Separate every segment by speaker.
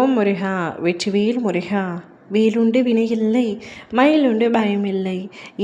Speaker 1: ஓம் முருகா வெற்றிவேல் முருகா. வேலுண்டு வினையில்லை மயிலுண்டு பயமில்லை.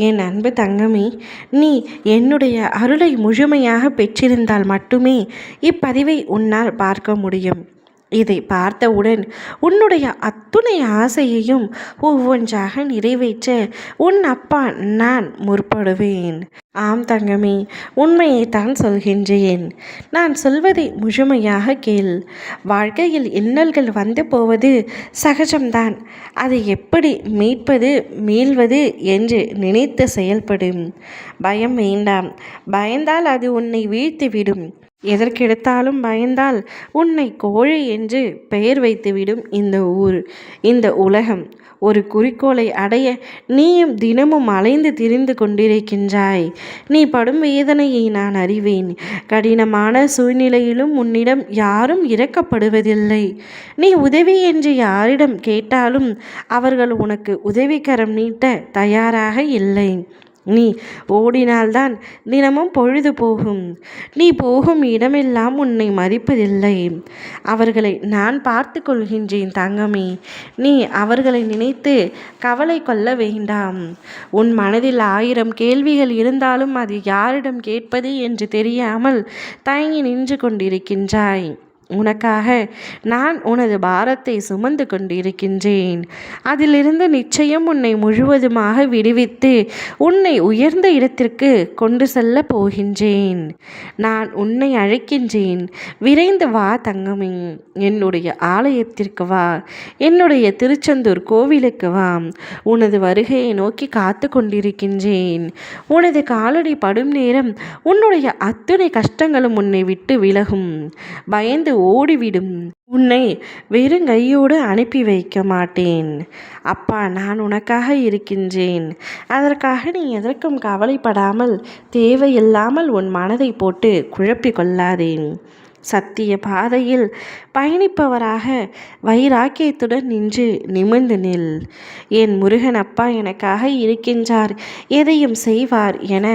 Speaker 1: என் அன்பு தங்கமே நீ என்னுடைய அருளை முழுமையாக பெற்றிருந்தால் மட்டுமே இப்பதிவை உன்னால் பார்க்க முடியும். இதை பார்த்தவுடன் உன்னுடைய அத்துணை ஆசையையும் ஒவ்வொன்றாக நிறைவேற்ற உன் அப்பா நான் முற்படுவேன். ஆம் தங்கமே உண்மையை தான் சொல்கின்றேன். நான் சொல்வதை முழுமையாக கேள். வாழ்க்கையில் இன்னல்கள் வந்து போவது சகஜம்தான். அதை எப்படி மீட்பது மீள்வது என்று நினைத்து செயல்படும். பயம் வேண்டாம். பயந்தால் அது உன்னை வீழ்த்திவிடும். எதற்கெடுத்தாலும் பயந்தால் உன்னை கோழை என்று பெயர் வைத்துவிடும் இந்த ஊர் இந்த உலகம். ஒரு குறிக்கோளை அடைய நீயும் தினமும் அலைந்து திரிந்து கொண்டிருக்கின்றாய். நீ படும் வேதனையை நான் அறிவேன். கடினமான சூழ்நிலையிலும் உன்னிடம் யாரும் இறக்கப்படுவதில்லை நீ உதவி என்று யாரிடம் கேட்டாலும் அவர்கள் உனக்கு உதவிக்கரம் நீட்ட தயாராக இல்லை. நீ ஓடினால்தான் தினமும் பொழுது போகும். நீ போகும் இடமெல்லாம் உன்னை மதிப்பதில்லை. அவர்களை நான் பார்த்து கொள்கின்றேன் தங்கமே. நீ அவர்களை நினைத்து கவலை கொள்ள வேண்டாம். உன் மனதில் ஆயிரம் கேள்விகள் இருந்தாலும் அது யாரிடம் கேட்பது என்று தெரியாமல் தயங்கி நின்று கொண்டிருக்கின்றாய். உனக்காக நான் உனது பாரத்தை சுமந்து கொண்டிருக்கின்றேன். அதிலிருந்து நிச்சயம் உன்னை முழுவதுமாக விடுவித்து உன்னை உயர்ந்த இடத்திற்கு கொண்டு செல்ல போகின்றேன். நான் உன்னை அழைக்கின்றேன். விரைந்து வா தங்கமே. என்னுடைய ஆலயத்திற்கு வா. என்னுடைய திருச்செந்தூர் கோவிலுக்கு வா. உனது வருகையை நோக்கி காத்து கொண்டிருக்கின்றேன். உனது காலடி படும் நேரம் உன்னுடைய அத்துணை கஷ்டங்களும் உன்னை விட்டு விலகும். பயந்து ஓடிவிடும். உன்னை வெறுங்கையோடு அனுப்பி வைக்க மாட்டேன். அப்பா நான் உனக்காக இருக்கின்றேன். அதற்காக நீ எதற்கும் கவலைப்படாமல் தேவையில்லாமல் உன் மனதை போட்டு குழப்பிக் கொள்ளாதேன். சத்திய பாதையில் பயணிப்பவராக வைராக்கியத்துடன் நின்று நிமிர்ந்து நில். என் முருகன் அப்பா எனக்காக இருக்கின்றார் எதையும் செய்வார் என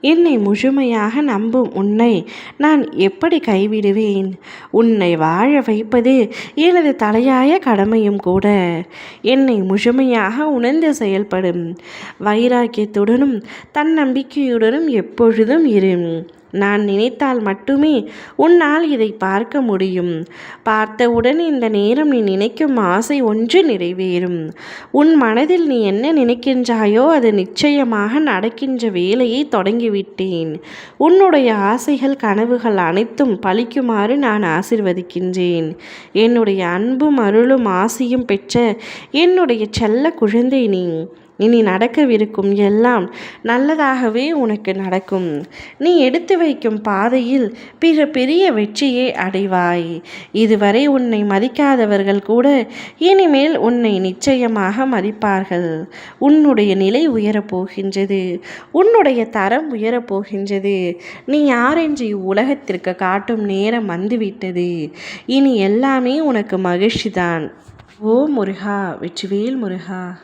Speaker 1: என்னை முழுமையாக நம்பும் உன்னை நான் எப்படி கைவிடுவேன்? உன்னை வாழ வைப்பது எனது தலையாய கடமையும் கூட. என்னை முழுமையாக உணர்ந்து செயல்படும். வைராக்கியத்துடனும் தன்னம்பிக்கையுடனும் எப்பொழுதும் இரு. நான் நினைத்தால் மட்டுமே உன்னால் இதை பார்க்க முடியும். பார்த்தவுடன் இந்த நேரம் நீ நினைக்கும் ஆசை ஒன்று நிறைவேறும். உன் மனதில் நீ என்ன நினைக்கின்றாயோ அது நிச்சயமாக நடக்கின்ற வேலையை தொடங்கிவிட்டேன். உன்னுடைய ஆசைகள் கனவுகள் அனைத்தும் பழிக்குமாறு நான் ஆசிர்வதிக்கின்றேன். என்னுடைய அன்பும் அருளும் ஆசையும் பெற்ற என்னுடைய செல்ல குழந்தை நீ. இனி நடக்கவிருக்கும் எல்லாம் நல்லதாகவே உனக்கு நடக்கும். நீ எடுத்து வைக்கும் பாதையில் பிற பெரிய வெற்றியை அடைவாய். இதுவரை உன்னை மதிக்காதவர்கள் கூட இனிமேல் உன்னை நிச்சயமாக மதிப்பார்கள். உன்னுடைய நிலை உயரப்போகின்றது. உன்னுடைய தரம் உயரப்போகின்றது. நீ யாரென்று இவ்வுலகத்திற்கு காட்டும் நேரம் வந்துவிட்டது. இனி எல்லாமே உனக்கு மகிழ்ச்சிதான். ஓ முருகா வெற்றிவேல் முருகா.